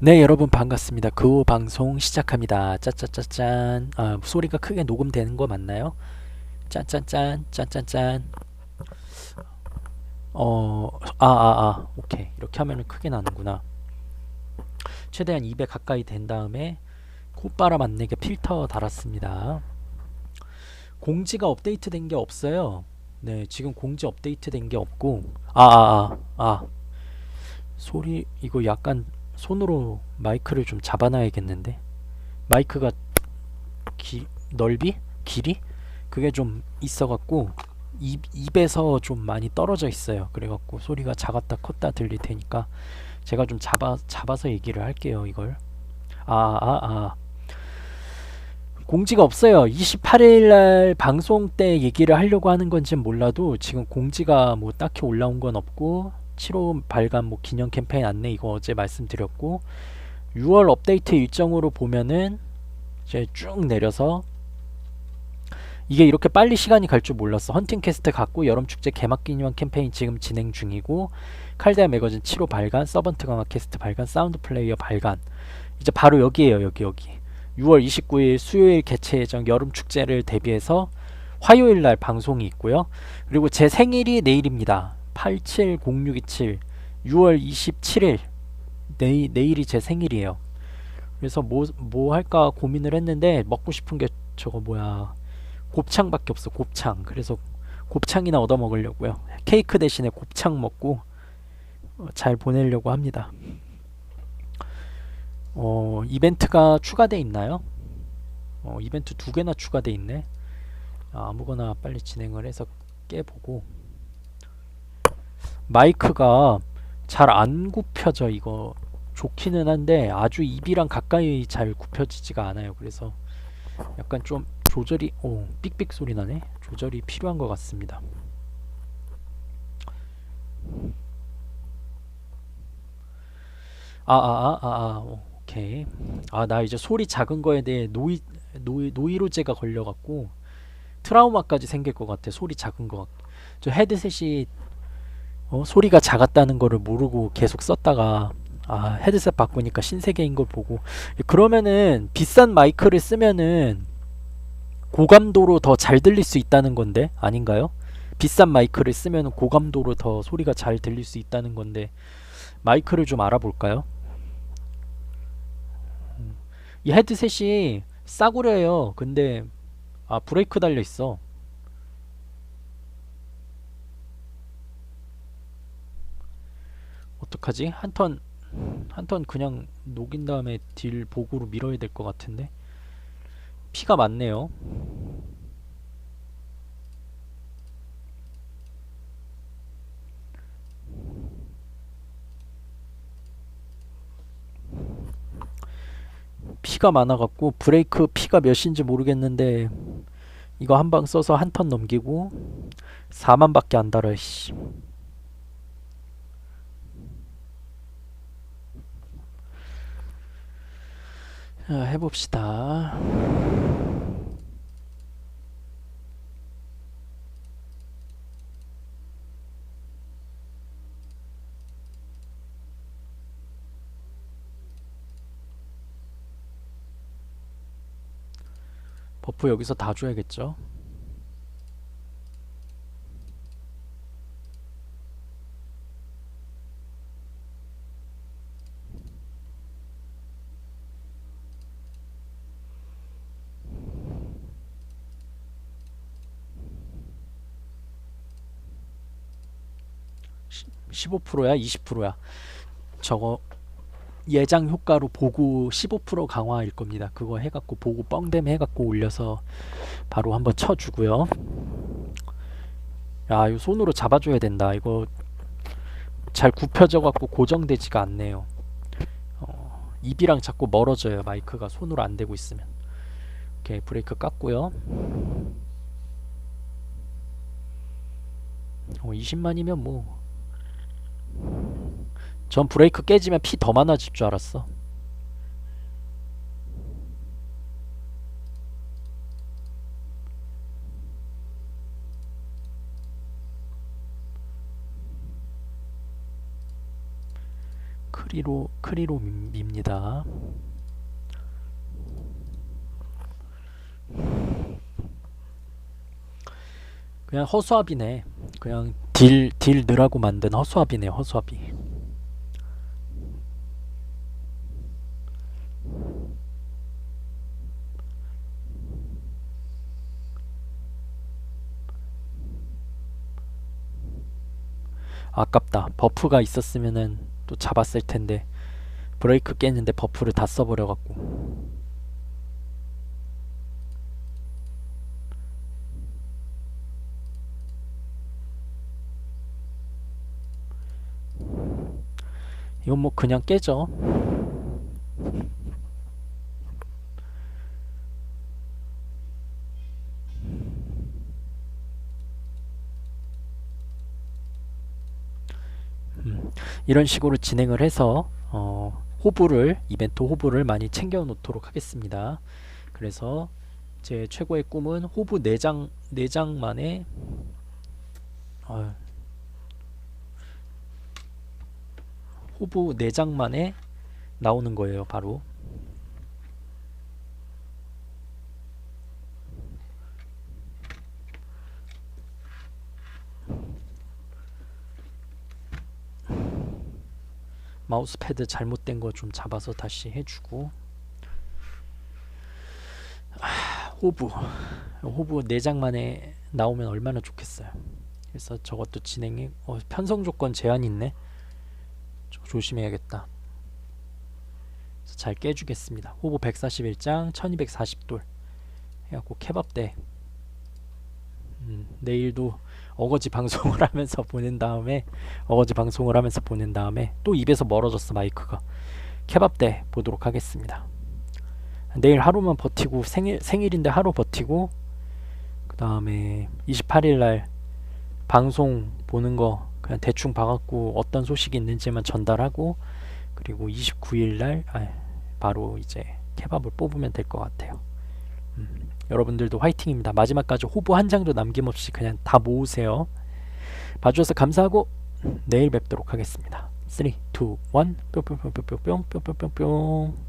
네, 여러분 반갑습니다. 그호 방송 시작합니다. 짜짜짜짠. 아, 소리가 크게 녹음되는 거 맞나요? 짠짠짠, 짠짠짠. 어, 아, 아, 아, 오케이. 이렇게 하면은 크게 나는구나. 최대한 200 가까이 된 다음에 콧바람 안 내게 필터 달았습니다. 공지가 업데이트 된 게 없어요. 네, 지금 공지 업데이트 된 게 없고, 아, 아, 아, 아. 소리, 이거 약간 손으로 마이크를 좀 잡아놔야겠는데 마이크가 기, 넓이? 길이? 그게 좀 있어갖고 입, 입에서 좀 많이 떨어져 있어요 그래갖고 소리가 작았다 컸다 들릴 테니까 제가 좀 잡아, 잡아서 얘기를 할게요 이걸 아 아, 아. 공지가 없어요 28일날 방송 때 얘기를 하려고 하는 건지 몰라도 지금 공지가 뭐 딱히 올라온 건 없고 7호 발간 뭐 기념 캠페인 안내 이거 어제 말씀드렸고 6월 업데이트 일정으로 보면은 이제 쭉 내려서 이게 이렇게 빨리 시간이 갈 줄 몰랐어. 헌팅 캐스트 갖고 여름 축제 개막 기념 캠페인 지금 진행 중이고 칼데아 매거진 7호 발간, 서번트 강화 캐스트 발간, 사운드 플레이어 발간. 이제 바로 여기에요. 여기 여기. 6월 29일 수요일 개최 예정 여름 축제를 대비해서 화요일 날 방송이 있고요. 그리고 제 생일이 내일입니다. 870627 6월 27일 내일, 내일이 제 생일이에요. 그래서 뭐, 뭐 할까 고민을 했는데 먹고 싶은 게 저거 뭐야. 곱창밖에 없어 곱창. 그래서 곱창이나 얻어 먹으려고요. 케이크 대신에 곱창 먹고 어, 잘 보내려고 합니다. 어 이벤트가 추가돼 있나요? 어 이벤트 두 개나 추가돼 있네. 아, 아무거나 빨리 진행을 해서 깨보고 마이크가 잘 안 굽혀져 이거 좋기는 한데 아주 입이랑 가까이 잘 굽혀지지가 않아요. 그래서 약간 좀 조절이 오 삑삑 소리 나네. 조절이 필요한 것 같습니다. 아아아아아 오케이. 아 나 이제 소리 작은 거에 대해 노이 노이 노이로제가 걸려갖고 트라우마까지 생길 것 같아. 소리 작은 거 저 헤드셋이 어, 소리가 작았다는 거를 모르고 계속 썼다가 아 헤드셋 바꾸니까 신세계인 걸 보고 그러면은 비싼 마이크를 쓰면은 고감도로 더 잘 들릴 수 있다는 건데 아닌가요? 비싼 마이크를 쓰면 고감도로 더 소리가 잘 들릴 수 있다는 건데 마이크를 좀 알아볼까요? 음, 이 헤드셋이 싸구려예요 근데 아 브레이크 달려 있어 어떡하지? 한 턴 한 턴 그냥 녹인 다음에 딜 보고로 밀어야 될 것 같은데 피가 많네요 피가 많아갖고 브레이크 피가 몇인지 모르겠는데 이거 한 방 써서 한 턴 넘기고 4만밖에 안 달아 씨. 해봅시다. 버프 여기서 다 줘야겠죠? 15%야? 20%야? 저거 예장 효과로 보고 15% 강화일 겁니다. 그거 해갖고 보고 뻥댐 해갖고 올려서 바로 한번 쳐주고요. 야 이거 손으로 잡아줘야 된다. 이거 잘 굽혀져 갖고 고정되지가 않네요. 어, 입이랑 자꾸 멀어져요 마이크가. 손으로 안 대고 있으면. 오케이 브레이크 깠고요. 어, 20만이면 뭐 전 브레이크 깨지면 피 더 많아질 줄 알았어. 크리로 크리로 밉- 밉니다. 그냥 허수아비네. 그냥 딜, 딜 느라고 만든 허수아비네, 허수아비. 아깝다. 버프가 있었으면은 또 잡았을 텐데. 브레이크 깼는데 버프를 다 써버려갖고. 이건 뭐 그냥 깨져. 음, 이런 식으로 진행을 해서 어, 호불을 이벤트 호불을 많이 챙겨 놓도록 하겠습니다. 그래서 제 최고의 꿈은 호부 4장 4장만에 어, 호부 4장만에 나오는 거예요, 바로. 마우스 패드 잘못된 거 좀 잡아서 다시 해주고. 아, 호부. 호부 4장 만에 나오면 얼마나 좋겠어요. 그래서 저것도 진행해 어, 편성 조건 제한이 있네. 조- 조심해야겠다. 잘 깨주겠습니다. 호부 141장 1240돌. 해갖고 케밥대 음, 내일도 어거지 방송을 하면서 보낸 다음에 어거지 방송을 하면서 보낸 다음에 또 입에서 멀어졌어 마이크가 케밥 때 보도록 하겠습니다. 내일 하루만 버티고 생일 생일인데 하루 버티고 그 다음에 28일 날 방송 보는 거 그냥 대충 봐갖고 어떤 소식이 있는지만 전달하고 그리고 29일 날 아, 바로 이제 케밥을 뽑으면 될 것 같아요. 음, 여러분들도 화이팅입니다. 마지막까지 호부 한 장도 남김없이 그냥 다 모으세요. 봐주셔서 감사하고 내일 뵙도록 하겠습니다. 3, 2, 1 뿅뿅뿅뿅뿅뿅뿅뿅뿅